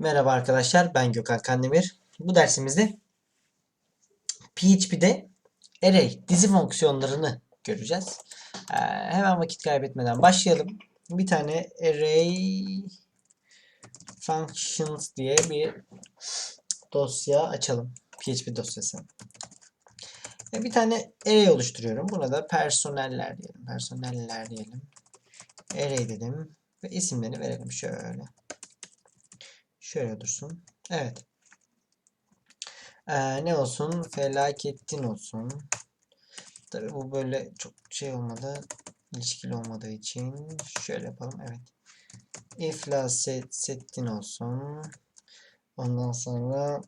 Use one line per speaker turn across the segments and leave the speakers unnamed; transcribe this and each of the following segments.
Merhaba arkadaşlar, ben Gökhan Kandemir. Bu dersimizde PHP'de array dizi fonksiyonlarını göreceğiz. Ee, hemen vakit kaybetmeden başlayalım. Bir tane array functions diye bir dosya açalım. PHP dosyası. Ve bir tane array oluşturuyorum. Buna da personeller diyelim. Personeller diyelim. Array dedim. Ve isimlerini verelim şöyle. Şöyle dursun. Evet. Ee, ne olsun? Felakettin olsun. Tabi bu böyle çok şey olmadı. ilişkili olmadığı için şöyle yapalım. Evet. İflas et, settin olsun. Ondan sonra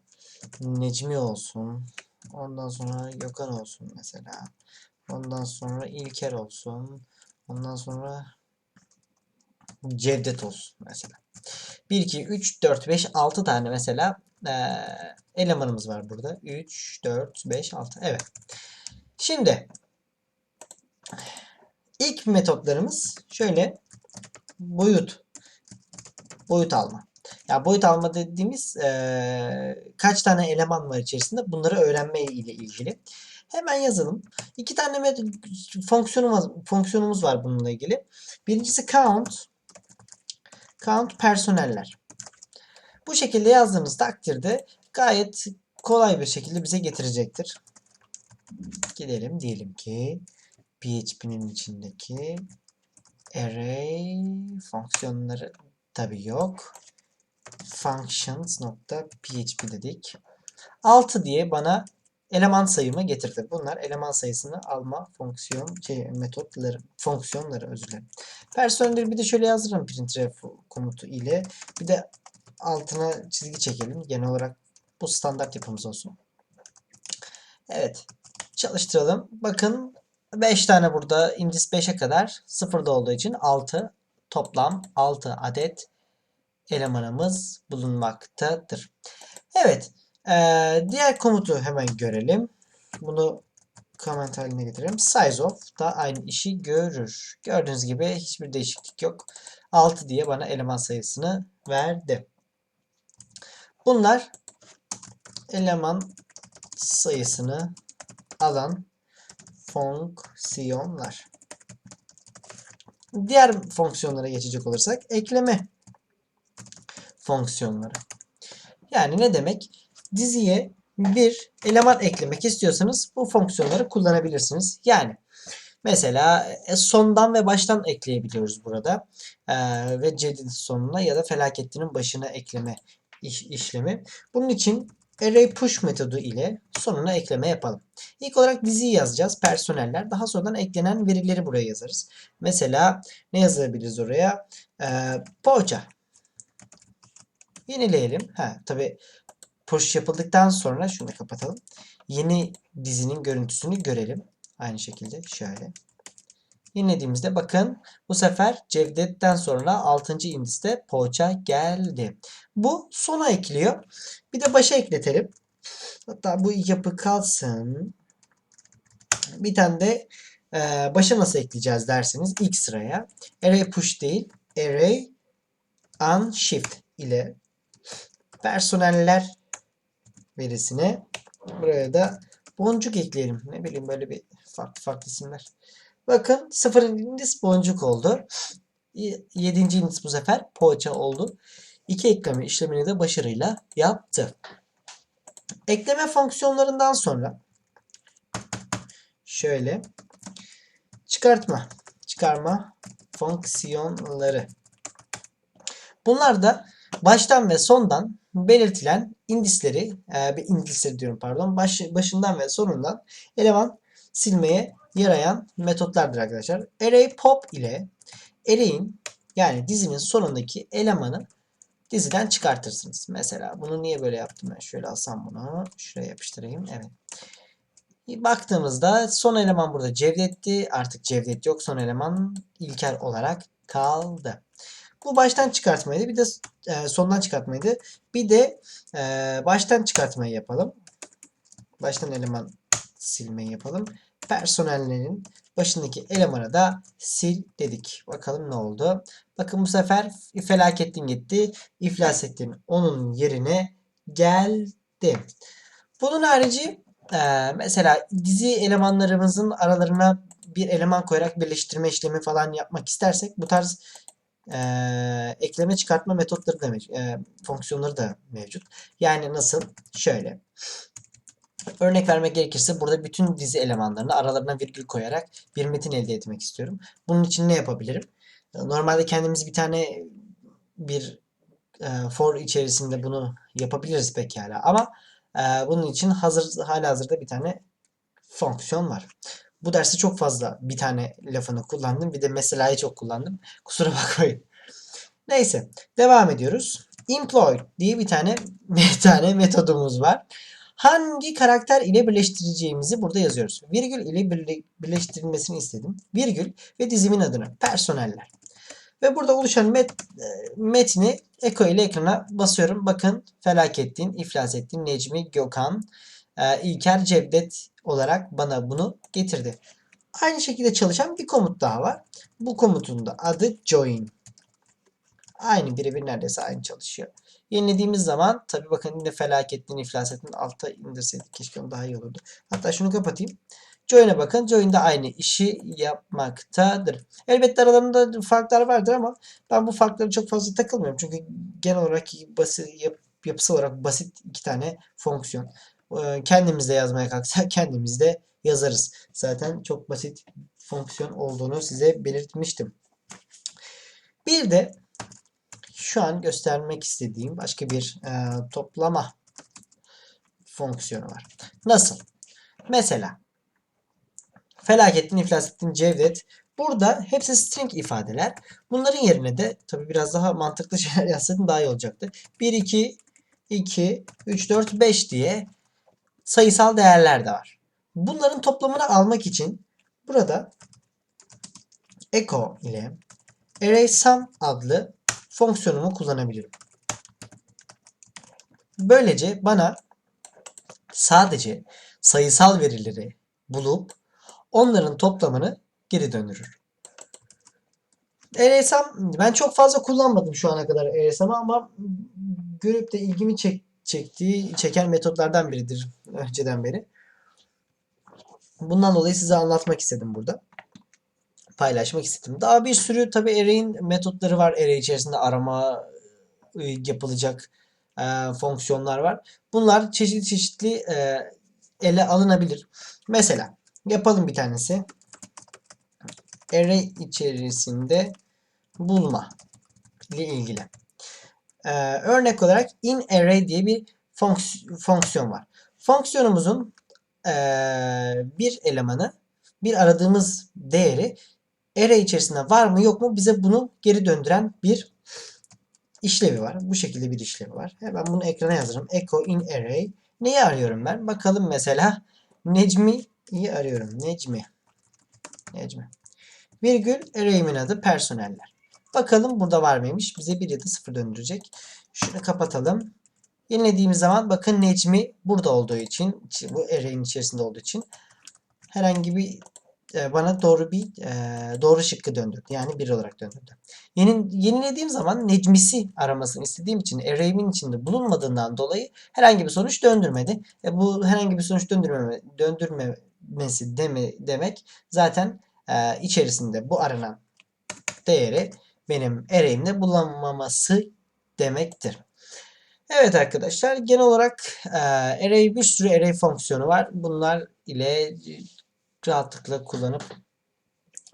Necmi olsun. Ondan sonra Gökhan olsun mesela. Ondan sonra İlker olsun. Ondan sonra Cevdet olsun mesela. 1, 2, 3, 4, 5, 6 tane mesela eee, elemanımız var burada. 3, 4, 5, 6. Evet. Şimdi ilk metotlarımız şöyle boyut boyut alma. Ya boyut alma dediğimiz eee, kaç tane eleman var içerisinde bunları öğrenme ile ilgili. Hemen yazalım. İki tane fonksiyonumuz, fonksiyonumuz var bununla ilgili. Birincisi count count personeller. Bu şekilde yazdığımız takdirde gayet kolay bir şekilde bize getirecektir. Gidelim diyelim ki PHP'nin içindeki array fonksiyonları tabi yok. Functions.php dedik. 6 diye bana eleman sayımı getirdi. Bunlar eleman sayısını alma fonksiyon şey, metotları fonksiyonları özür dilerim. Personelleri bir de şöyle yazdırırım printref komutu ile. Bir de altına çizgi çekelim. Genel olarak bu standart yapımız olsun. Evet. Çalıştıralım. Bakın 5 tane burada indis 5'e kadar sıfırda olduğu için 6 toplam 6 adet elemanımız bulunmaktadır. Evet. Ee, diğer komutu hemen görelim. Bunu comment haline getirelim. Size of da aynı işi görür. Gördüğünüz gibi hiçbir değişiklik yok. 6 diye bana eleman sayısını verdi. Bunlar eleman sayısını alan fonksiyonlar. Diğer fonksiyonlara geçecek olursak ekleme fonksiyonları. Yani ne demek? Diziye bir eleman eklemek istiyorsanız bu fonksiyonları kullanabilirsiniz. Yani mesela e, sondan ve baştan ekleyebiliyoruz burada. Ee, ve cedid sonuna ya da felaketlinin başına ekleme iş, işlemi. Bunun için array push metodu ile sonuna ekleme yapalım. İlk olarak diziyi yazacağız. Personeller. Daha sonradan eklenen verileri buraya yazarız. Mesela ne yazabiliriz oraya? Ee, poğaça. Yenileyelim. Ha, tabi push yapıldıktan sonra şunu da kapatalım. Yeni dizinin görüntüsünü görelim. Aynı şekilde şöyle. Yenilediğimizde bakın bu sefer Cevdet'ten sonra 6. indiste poğaça geldi. Bu sona ekliyor. Bir de başa ekletelim. Hatta bu yapı kalsın. Bir tane de e, başa nasıl ekleyeceğiz derseniz ilk sıraya array push değil array unshift ile personeller verisine buraya da boncuk ekleyelim. Ne bileyim böyle bir farklı farklı isimler. Bakın 0. indis boncuk oldu. 7. indis bu sefer poğaça oldu. İki ekleme işlemini de başarıyla yaptı. Ekleme fonksiyonlarından sonra şöyle çıkartma, çıkarma fonksiyonları. Bunlar da baştan ve sondan belirtilen indisleri, e, bir indisleri diyorum pardon, baş, başından ve sonundan eleman silmeye yarayan metotlardır arkadaşlar. Array pop ile array'in yani dizinin sonundaki elemanı diziden çıkartırsınız. Mesela bunu niye böyle yaptım ben? Şöyle alsam bunu. Şuraya yapıştırayım. Evet. Baktığımızda son eleman burada Cevdet'ti. Artık Cevdet yok. Son eleman İlker olarak kaldı. Bu baştan çıkartmaydı. Bir de e, sondan çıkartmaydı. Bir de e, baştan çıkartmayı yapalım. Baştan eleman silmeyi yapalım. personellerin başındaki elemanı da sil dedik. Bakalım ne oldu. Bakın bu sefer felakettin gitti. İflas ettin onun yerine geldi. Bunun harici e, mesela dizi elemanlarımızın aralarına bir eleman koyarak birleştirme işlemi falan yapmak istersek bu tarz e, ekleme çıkartma metotları da e, fonksiyonları da mevcut. Yani nasıl? Şöyle. Örnek vermek gerekirse burada bütün dizi elemanlarını aralarına virgül koyarak bir metin elde etmek istiyorum. Bunun için ne yapabilirim? Normalde kendimiz bir tane bir e, for içerisinde bunu yapabiliriz pekala ama e, bunun için hazır halihazırda bir tane fonksiyon var. Bu derste çok fazla bir tane lafını kullandım. Bir de mesela'yı çok kullandım. Kusura bakmayın. Neyse. Devam ediyoruz. Employ diye bir tane bir tane metodumuz var. Hangi karakter ile birleştireceğimizi burada yazıyoruz. Virgül ile birle- birleştirilmesini istedim. Virgül ve dizimin adını. Personeller. Ve burada oluşan met, e, metni Eko ile ekrana basıyorum. Bakın Felakettin, İflasettin, Necmi, Gökhan, e, İlker, Cevdet olarak bana bunu getirdi. Aynı şekilde çalışan bir komut daha var. Bu komutun da adı join. Aynı birebir neredeyse aynı çalışıyor. Yenilediğimiz zaman tabi bakın yine felakettin, iflasettin alta indirseydik keşke daha iyi olurdu. Hatta şunu kapatayım. Join'e bakın. Join de aynı işi yapmaktadır. Elbette aralarında farklar vardır ama ben bu farklara çok fazla takılmıyorum. Çünkü genel olarak basit, yap, yapısı olarak basit iki tane fonksiyon. Ee, Kendimiz de yazmaya kalksak kendimiz de yazarız. Zaten çok basit fonksiyon olduğunu size belirtmiştim. Bir de şu an göstermek istediğim başka bir e, toplama fonksiyonu var. Nasıl? Mesela Felakettin, İflasettin, Cevdet. Burada hepsi string ifadeler. Bunların yerine de tabii biraz daha mantıklı şeyler yazsaydım daha iyi olacaktı. 1, 2, 2, 3, 4, 5 diye sayısal değerler de var. Bunların toplamını almak için burada echo ile arraysum adlı fonksiyonumu kullanabilirim. Böylece bana sadece sayısal verileri bulup onların toplamını geri döndürür. RSM ben çok fazla kullanmadım şu ana kadar RSM'ı ama görüp de ilgimi çek, çektiği, çeken metotlardan biridir önceden beri. Bundan dolayı size anlatmak istedim burada. Paylaşmak istedim. Daha bir sürü tabi array'in metotları var. Array içerisinde arama e, yapılacak e, fonksiyonlar var. Bunlar çeşitli çeşitli e, ele alınabilir. Mesela yapalım bir tanesi. Array içerisinde bulma ile ilgili. Ee, örnek olarak in array diye bir fonks- fonksiyon var. Fonksiyonumuzun ee, bir elemanı, bir aradığımız değeri array içerisinde var mı yok mu bize bunu geri döndüren bir işlevi var. Bu şekilde bir işlevi var. Hemen bunu ekrana yazarım. Echo in array. Neyi arıyorum ben? Bakalım mesela Necmi'yi arıyorum. Necmi. Necmi. Virgül array'imin adı personeller. Bakalım burada var mıymış? Bize 1 ya da 0 döndürecek. Şunu kapatalım. Yenilediğimiz zaman bakın Necmi burada olduğu için bu array'in içerisinde olduğu için herhangi bir e, bana doğru bir e, doğru şıkkı döndürdü. Yani 1 olarak döndürdü. Yeni, yenilediğim zaman Necmisi aramasını istediğim için array'imin içinde bulunmadığından dolayı herhangi bir sonuç döndürmedi. E, bu herhangi bir sonuç döndürmeme, döndürmemesi deme, demek zaten e, içerisinde bu aranan değeri benim array'imde bulunmaması demektir. Evet arkadaşlar genel olarak e, array bir sürü array fonksiyonu var. Bunlar ile rahatlıkla kullanıp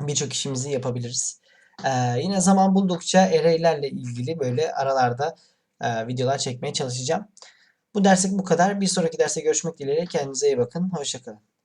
birçok işimizi yapabiliriz. E, yine zaman buldukça array'lerle ilgili böyle aralarda e, videolar çekmeye çalışacağım. Bu derslik bu kadar. Bir sonraki derste görüşmek dileğiyle. Kendinize iyi bakın. Hoşçakalın.